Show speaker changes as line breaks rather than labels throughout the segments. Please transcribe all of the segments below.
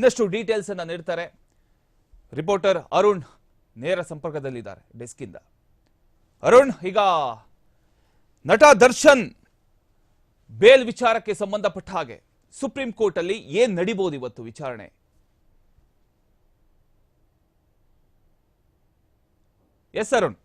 ಇನ್ನಷ್ಟು ಡೀಟೇಲ್ಸ್ ಅನ್ನ ನೀಡ್ತಾರೆ. ರಿಪೋರ್ಟರ್ ಅರುಣ್ ನೇರ ಸಂಪರ್ಕದಲ್ಲಿದ್ದಾರೆ ಡೆಸ್ಕಿಂದ ಅರುಣ್, ಈಗ ನಟ ದರ್ಶನ್ ಬೇಲ್ ವಿಚಾರಕ್ಕೆ ಸಂಬಂಧಪಟ್ಟ ಹಾಗೆ ಸುಪ್ರೀಂ ಕೋರ್ಟ್ ಅಲ್ಲಿ ಏನ್ ನಡಿಬಹುದು ಇವತ್ತು ವಿಚಾರಣೆ? ಎಸ್ ಅರುಣ್.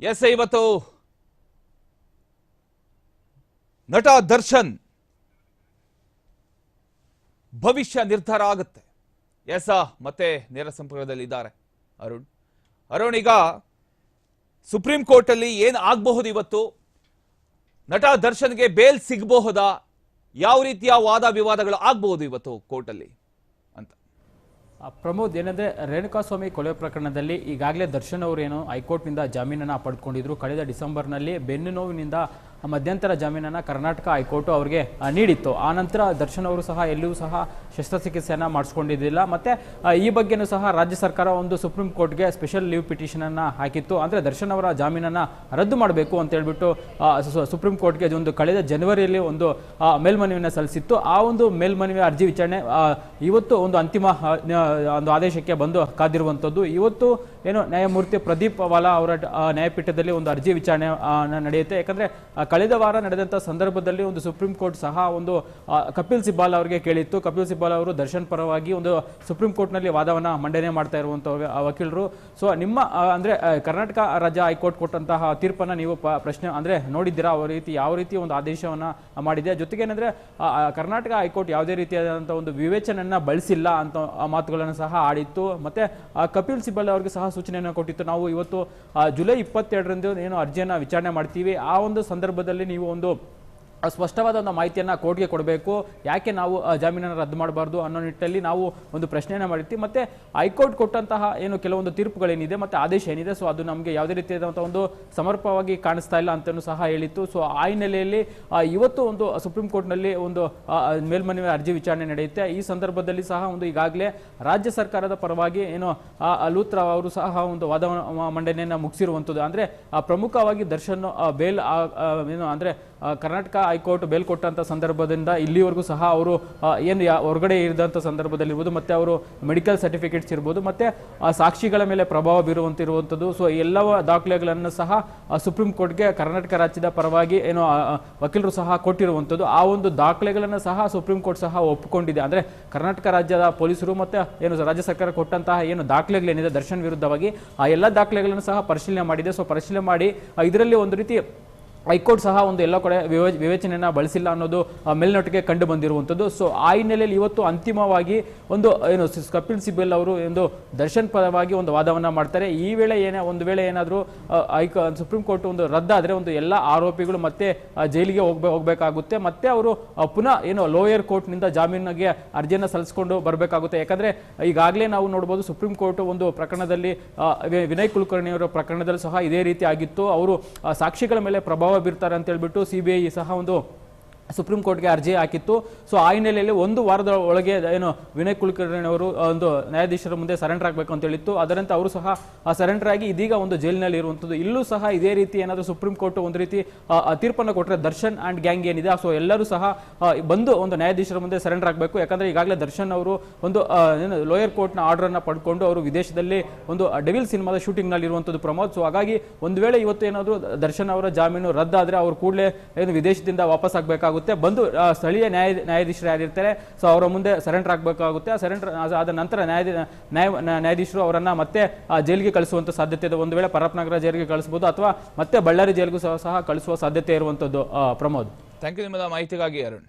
ಎಸ್ ಇವತ್ತು ನಟ ದರ್ಶನ್ ಭವಿಷ್ಯ ನಿರ್ಧಾರ ಆಗುತ್ತೆ. ಎಸ್ ಮತ್ತೆ ನೇರ ಸಂಪರ್ಕದಲ್ಲಿ ಇದ್ದಾರೆ ಅರುಣ್. ಅರುಣ್ ಈಗ ಸುಪ್ರೀಂ ಕೋರ್ಟ್ ಅಲ್ಲಿ ಏನ್ ಆಗಬಹುದು ಇವತ್ತು? ನಟ ದರ್ಶನ್ಗೆ ಬೇಲ್ ಸಿಗಬಹುದಾ? ಯಾವ ರೀತಿಯ ವಾದ ವಿವಾದಗಳು ಆಗಬಹುದು ಇವತ್ತು ಕೋರ್ಟ್ ಅಲ್ಲಿ ಅಂತ.
ಪ್ರಮೋದ್, ಏನಂದ್ರೆ ರೇಣುಕಾಸ್ವಾಮಿ ಕೊಲೆ ಪ್ರಕರಣದಲ್ಲಿ ಈಗಾಗಲೇ ದರ್ಶನ್ ಅವರು ಏನು ಹೈಕೋರ್ಟ್ನಿಂದ ಜಾಮೀನನ್ನು ಪಡೆದುಕೊಂಡಿದ್ರು ಕಳೆದ ಡಿಸೆಂಬರ್ನಲ್ಲಿ ಬೆನ್ನು ನೋವಿನಿಂದ ಮಧ್ಯಂತರ ಜಾಮೀನನ್ನು ಕರ್ನಾಟಕ ಹೈಕೋರ್ಟು ಅವರಿಗೆ ನೀಡಿತ್ತು. ಆನಂತರ ನಂತರ ದರ್ಶನ್ ಅವರು ಸಹ ಎಲ್ಲಿಯೂ ಸಹ ಶಸ್ತ್ರಚಿಕಿತ್ಸೆಯನ್ನು ಮಾಡಿಸ್ಕೊಂಡಿದ್ದಿಲ್ಲ. ಮತ್ತು ಈ ಬಗ್ಗೆನೂ ಸಹ ರಾಜ್ಯ ಸರ್ಕಾರ ಒಂದು ಸುಪ್ರೀಂ ಕೋರ್ಟ್ಗೆ ಸ್ಪೆಷಲ್ ಲೀವ್ ಪಿಟಿಷನನ್ನು ಹಾಕಿತ್ತು. ಅಂದರೆ ದರ್ಶನ್ ಅವರ ಜಾಮೀನನ್ನು ರದ್ದು ಮಾಡಬೇಕು ಅಂತ ಹೇಳ್ಬಿಟ್ಟು ಸುಪ್ರೀಂ ಕೋರ್ಟ್ಗೆ ಒಂದು ಕಳೆದ ಜನವರಿಯಲ್ಲಿ ಒಂದು ಮೇಲ್ಮನವಿಯನ್ನು ಸಲ್ಲಿಸಿತ್ತು. ಆ ಒಂದು ಮೇಲ್ಮನವಿ ಅರ್ಜಿ ವಿಚಾರಣೆ ಇವತ್ತು ಒಂದು ಅಂತಿಮ ಒಂದು ಆದೇಶಕ್ಕೆ ಬಂದು ಕಾದಿರುವಂಥದ್ದು. ಇವತ್ತು ಏನು ನ್ಯಾಯಮೂರ್ತಿ ಪ್ರದೀಪ್ ವಾಲಾ ಅವರ ನ್ಯಾಯಪೀಠದಲ್ಲಿ ಒಂದು ಅರ್ಜಿ ವಿಚಾರಣೆ ನಡೆಯುತ್ತೆ. ಯಾಕಂದ್ರೆ ಕಳೆದ ವಾರ ನಡೆದಂಥ ಸಂದರ್ಭದಲ್ಲಿ ಒಂದು ಸುಪ್ರೀಂ ಕೋರ್ಟ್ ಸಹ ಒಂದು ಕಪಿಲ್ ಸಿಬ್ಬಾಲ್ ಅವರಿಗೆ ಕೇಳಿತ್ತು. ಕಪಿಲ್ ಸಿಬ್ಬಾಲ್ ಅವರು ದರ್ಶನ್ ಪರವಾಗಿ ಒಂದು ಸುಪ್ರೀಂ ಕೋರ್ಟ್ನಲ್ಲಿ ವಾದವನ್ನು ಮಂಡನೆ ಮಾಡ್ತಾ ಇರುವಂಥ ವಕೀಲರು. ಸೊ ನಿಮ್ಮ ಅಂದ್ರೆ ಕರ್ನಾಟಕ ರಾಜ್ಯ ಹೈಕೋರ್ಟ್ ಕೊಟ್ಟಂತಹ ತೀರ್ಪನ್ನ ನೀವು ಪ್ರಶ್ನೆ, ಅಂದ್ರೆ ನೋಡಿದ್ದೀರಾ? ಆ ರೀತಿ, ಯಾವ ರೀತಿ ಒಂದು ಆದೇಶವನ್ನ ಮಾಡಿದೆ? ಜೊತೆಗೆ ಏನಂದ್ರೆ ಕರ್ನಾಟಕ ಹೈಕೋರ್ಟ್ ಯಾವುದೇ ರೀತಿಯಾದಂಥ ಒಂದು ವಿವೇಚನೆಯನ್ನ ಬಳಸಿಲ್ಲ ಅಂತ ಮಾತುಗಳನ್ನು ಸಹ ಆಡಿತ್ತು. ಮತ್ತೆ ಕಪಿಲ್ ಸಿಬ್ಬಲ್ ಅವರಿಗೆ ಸಹ ಸೂಚನೆಯನ್ನು ಕೊಟ್ಟಿತ್ತು. ನಾವು ಇವತ್ತು ಜುಲೈ ಇಪ್ಪತ್ತೆರಡರಂದು ಏನು ಅರ್ಜಿಯನ್ನು ವಿಚಾರಣೆ ಮಾಡ್ತೀವಿ. ಆ ಒಂದು ಸಂದರ್ಭದಲ್ಲಿ ನೀವು ಒಂದು ಸ್ಪಷ್ಟವಾದ ಒಂದು ಮಾಹಿತಿಯನ್ನು ಕೋರ್ಟ್ಗೆ ಕೊಡಬೇಕು. ಯಾಕೆ ನಾವು ಜಾಮೀನನ್ನು ರದ್ದು ಮಾಡಬಾರ್ದು ಅನ್ನೋ ನಿಟ್ಟಿನಲ್ಲಿ ನಾವು ಒಂದು ಪ್ರಶ್ನೆಯನ್ನು ಮಾಡಿರ್ತೀವಿ. ಮತ್ತು ಹೈಕೋರ್ಟ್ ಕೊಟ್ಟಂತಹ ಏನು ಕೆಲವೊಂದು ತೀರ್ಪುಗಳೇನಿದೆ, ಮತ್ತು ಆದೇಶ ಏನಿದೆ, ಸೊ ಅದು ನಮಗೆ ಯಾವುದೇ ರೀತಿಯಾದಂಥ ಒಂದು ಸಮರ್ಪವಾಗಿ ಕಾಣಿಸ್ತಾ ಇಲ್ಲ ಅಂತಲೂ ಸಹ ಹೇಳಿತ್ತು. ಸೊ ಆ ಹಿನ್ನೆಲೆಯಲ್ಲಿ ಇವತ್ತು ಒಂದು ಸುಪ್ರೀಂ ಕೋರ್ಟ್ನಲ್ಲಿ ಒಂದು ಮೇಲ್ಮನವಿ ಅರ್ಜಿ ವಿಚಾರಣೆ ನಡೆಯುತ್ತೆ. ಈ ಸಂದರ್ಭದಲ್ಲಿ ಸಹ ಒಂದು ಈಗಾಗಲೇ ರಾಜ್ಯ ಸರ್ಕಾರದ ಪರವಾಗಿ ಏನು ಲೂತ್ರ ಅವರು ಸಹ ಒಂದು ವಾದ ಮಂಡನೆಯನ್ನು ಮುಗಿಸಿರುವಂಥದ್ದು. ಅಂದರೆ ಪ್ರಮುಖವಾಗಿ ದರ್ಶನ್ ಬೇಲ್ ಏನು, ಅಂದ್ರೆ ಕರ್ನಾಟಕ ಹೈಕೋರ್ಟ್ ಬೇಲ್ ಕೊಟ್ಟಂತ ಸಂದರ್ಭದಿಂದ ಇಲ್ಲಿವರೆಗೂ ಸಹ ಅವರು ಏನು ಹೊರಗಡೆ ಇರಿದಂಥ ಸಂದರ್ಭದಲ್ಲಿರ್ಬೋದು, ಮತ್ತೆ ಅವರು ಮೆಡಿಕಲ್ ಸರ್ಟಿಫಿಕೇಟ್ಸ್ ಇರ್ಬೋದು, ಮತ್ತೆ ಸಾಕ್ಷಿಗಳ ಮೇಲೆ ಪ್ರಭಾವ ಬೀರುವಂತಿರುವಂಥದ್ದು ಸೊ, ಎಲ್ಲವ ದಾಖಲೆಗಳನ್ನು ಸಹ ಸುಪ್ರೀಂ ಕೋರ್ಟ್ಗೆ ಕರ್ನಾಟಕ ರಾಜ್ಯದ ಪರವಾಗಿ ಏನು ವಕೀಲರು ಸಹ ಕೊಟ್ಟಿರುವಂಥದ್ದು ಆ ಒಂದು ದಾಖಲೆಗಳನ್ನು ಸಹ ಸುಪ್ರೀಂ ಕೋರ್ಟ್ ಸಹ ಒಪ್ಪಿಕೊಂಡಿದೆ. ಅಂದ್ರೆ ಕರ್ನಾಟಕ ರಾಜ್ಯದ ಪೊಲೀಸರು ಮತ್ತೆ ಏನು ರಾಜ್ಯ ಸರ್ಕಾರ ಕೊಟ್ಟಂತಹ ಏನು ದಾಖಲೆಗಳೇನಿದೆ, ದರ್ಶನ್ ವಿರುದ್ಧವಾಗಿ, ಆ, ಎಲ್ಲ ದಾಖಲೆಗಳನ್ನು ಸಹ ಪರಿಶೀಲನೆ ಮಾಡಿದೆ. ಸೊ, ಪರಿಶೀಲನೆ ಮಾಡಿ ಇದರಲ್ಲಿ ಒಂದು ರೀತಿ ಹೈಕೋರ್ಟ್ ಸಹ ಒಂದು ಎಲ್ಲ ಕಡೆ ವಿವೇ ವಿವೇಚನೆಯನ್ನ ಬಳಸಿಲ್ಲ ಅನ್ನೋದು ಮೇಲ್ನೋಟಕ್ಕೆ ಕಂಡು ಬಂದಿರುವಂಥದ್ದು. ಸೊ ಆ ಹಿನ್ನೆಲೆಯಲ್ಲಿ ಇವತ್ತು ಅಂತಿಮವಾಗಿ ಒಂದು, ಏನು ಕಪಿಲ್ ಸಿಬಲ್ ಅವರು ಒಂದು ದರ್ಶನ್ ಪರವಾಗಿ ಒಂದು ವಾದವನ್ನು ಮಾಡ್ತಾರೆ. ಈ ವೇಳೆ ಏನೇ ಒಂದು ವೇಳೆ ಏನಾದರೂ ಹೈಕೋ ಸುಪ್ರೀಂ ಕೋರ್ಟ್ ಒಂದು ರದ್ದಾದರೆ ಒಂದು ಎಲ್ಲ ಆರೋಪಿಗಳು ಮತ್ತೆ ಜೈಲಿಗೆ ಹೋಗ್ಬೇ ಹೋಗಬೇಕಾಗುತ್ತೆ. ಮತ್ತೆ ಅವರು ಪುನಃ, ಏನು, ಲೋಯರ್ ಕೋರ್ಟ್ನಿಂದ ಜಾಮೀನಿಗೆ ಅರ್ಜಿಯನ್ನು ಸಲ್ಲಿಸಿಕೊಂಡು ಬರಬೇಕಾಗುತ್ತೆ. ಯಾಕಂದರೆ, ಈಗಾಗಲೇ ನಾವು ನೋಡ್ಬೋದು ಸುಪ್ರೀಂ ಕೋರ್ಟ್ ಒಂದು ಪ್ರಕರಣದಲ್ಲಿ ವಿನಯ್ ಕುಲಕರ್ಣಿಯವರ ಪ್ರಕರಣದಲ್ಲಿ ಸಹ ಇದೇ ರೀತಿ ಆಗಿತ್ತು. ಅವರು ಸಾಕ್ಷಿಗಳ ಮೇಲೆ ಪ್ರಭಾವ ಬೀರ್ತಾರೆ ಅಂತ ಹೇಳ್ಬಿಟ್ಟು ಸಿ ಬಿ ಸಹ ಒಂದು ಸುಪ್ರೀಂ ಕೋರ್ಟ್ಗೆ ಅರ್ಜಿ ಹಾಕಿತ್ತು. ಸೊ, ಆ ಹಿನ್ನೆಲೆಯಲ್ಲಿ ಒಂದು ವಾರದ ಒಳಗೆ ಏನು ವಿನಯ್ ಕುಲಕರ್ಣಿ ಅವರು ಒಂದು ನ್ಯಾಯಾಧೀಶರ ಮುಂದೆ ಸರೆಂಡರ್ ಆಗಬೇಕು ಅಂತ ಹೇಳಿತ್ತು. ಅದರಂತೆ ಅವರು ಸಹ ಸರೆಂಡರ್ ಆಗಿ ಇದೀಗ ಒಂದು ಜೈಲಿನಲ್ಲಿ ಇರುವಂಥದ್ದು. ಇಲ್ಲೂ ಸಹ ಇದೇ ರೀತಿ ಏನಾದರೂ ಸುಪ್ರೀಂ ಕೋರ್ಟ್ ಒಂದು ರೀತಿ ತೀರ್ಪನ್ನು ಕೊಟ್ಟರೆ ದರ್ಶನ್ ಆ್ಯಂಡ್ ಗ್ಯಾಂಗ್ ಏನಿದೆ, ಸೊ, ಎಲ್ಲರೂ ಸಹ ಬಂದು ಒಂದು ನ್ಯಾಯಾಧೀಶರ ಮುಂದೆ ಸರೆಂಡರ್ ಆಗಬೇಕು. ಯಾಕಂದರೆ ಈಗಾಗಲೇ ದರ್ಶನ್ ಅವರು ಒಂದು ಏನು ಲೋಯರ್ ಕೋರ್ಟ್ನ ಆರ್ಡರನ್ನು ಪಡ್ಕೊಂಡು ಅವರು ವಿದೇಶದಲ್ಲಿ ಒಂದು ಡೆವಿಲ್ ಸಿನಿಮಾದ ಶೂಟಿಂಗ್ನಲ್ಲಿ ಇರುವಂಥದ್ದು ಪ್ರಮೋದ್. ಸೊ, ಹಾಗಾಗಿ ಒಂದು ವೇಳೆ ಇವತ್ತು ಏನಾದರೂ ದರ್ಶನ್ ಅವರ ಜಾಮೀನು ರದ್ದಾದರೆ ಅವರು ಕೂಡಲೇ ಏನು ವಿದೇಶದಿಂದ ವಾಪಸ್ ಆಗಬೇಕಾಗುತ್ತೆ. ಬಂದು ಸ್ಥಳೀಯ ನ್ಯಾಯ ನ್ಯಾಯಾಧೀಶರು ಯಾರಿರ್ತಾರೆ ಸೊ ಅವರ ಮುಂದೆ ಸರೆಂಡರ್ ಆಗಬೇಕಾಗುತ್ತೆ. ಆ ಸರೆಂಡರ್ ಆದ ನಂತರ ನ್ಯಾಯ ನ್ಯಾಯ ನ್ಯಾಯಾಧೀಶರು ಅವರನ್ನು ಮತ್ತೆ ಜೈಲಿಗೆ ಕಳಿಸುವಂಥ ಸಾಧ್ಯತೆ ಇದೆ. ಒಂದು ವೇಳೆ ಪರಪ್ನಗರ ಜೈಲಿಗೆ ಕಳಿಸಬಹುದು ಅಥವಾ ಮತ್ತೆ ಬಳ್ಳಾರಿ ಜೈಲಿಗೂ ಸಹ ಸಹ ಕಳಿಸುವ ಸಾಧ್ಯತೆ ಇರುವಂಥದ್ದು ಪ್ರಮೋದ್.
ಥ್ಯಾಂಕ್ ಯು ನಿಮ್ಮದ ಮಾಹಿತಿಗಾಗಿ, ಅರುಣ್.